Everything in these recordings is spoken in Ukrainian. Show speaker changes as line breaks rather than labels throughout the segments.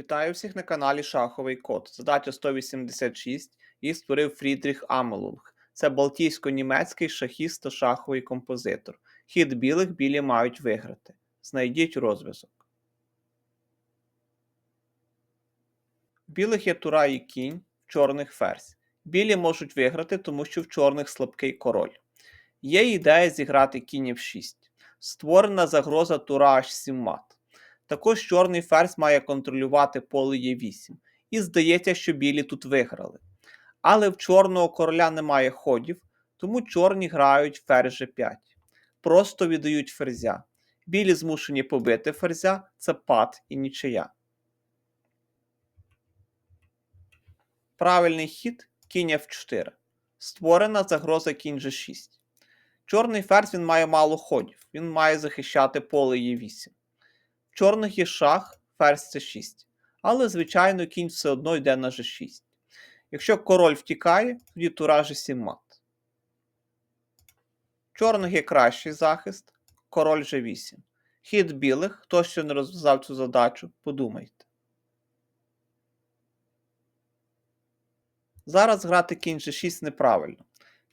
Вітаю всіх на каналі Шаховий Код. Задача 186 її створив Фрідріх Амелунг. Це балтійсько-німецький шахіст та шаховий композитор. Хід білих білі мають виграти. Знайдіть розв'язок. В білих є тура і кінь, в чорних ферзь. Білі можуть виграти, тому що в чорних слабкий король. Є ідея зіграти кінь f6. Створена загроза тура h7 мат. Також чорний ферзь має контролювати поле Е8. І здається, що білі тут виграли. Але в чорного короля немає ходів, тому чорні грають ферзь G5. Просто віддають ферзя. Білі змушені побити ферзя, це пад і нічия. Правильний хід кінь F4. Створена загроза кінь G6. Чорний ферзь він має мало ходів, він має захищати поле Е8. Чорних є шах, ферзь c6. Але, звичайно, кінь все одно йде на g6. Якщо король втікає, тоді тура g7 мат. Чорних є кращий захист, король g8. Хід білих, хто ще не розв'язав цю задачу, подумайте. Зараз грати кінь g6 неправильно.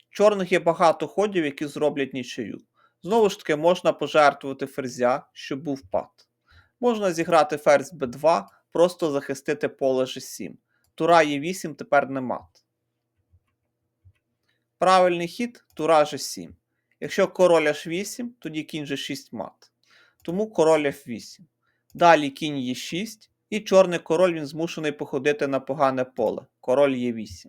Чорних є багато ходів, які зроблять нічию. Знову ж таки, можна пожертвувати ферзя, щоб був пад. Можна зіграти ферзь b2, просто захистити поле g7. Тура Е8 тепер не мат. Правильний хід тура g7. Якщо король h8, тоді кінь g6 мат. Тому король f8. Далі кінь e6, і чорний король він змушений походити на погане поле. Король Е8.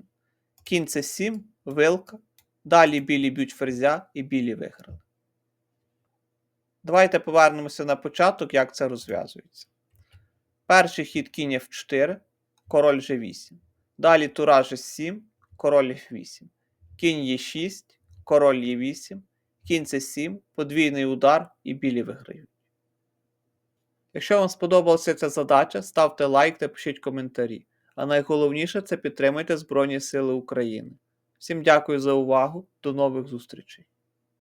Кінь c7, вилка. Далі білі б'ють ферзя і білі виграли. Давайте повернемося на початок, як це розв'язується. Перший хід кінь F4, король G8. Далі тура G7, король F8. Кінь Е6, король Е8, кінь С7, подвійний удар і білі виграють. Якщо вам сподобалася ця задача, ставте лайк та пишіть коментарі. А найголовніше це підтримуйте Збройні Сили України. Всім дякую за увагу, до нових зустрічей!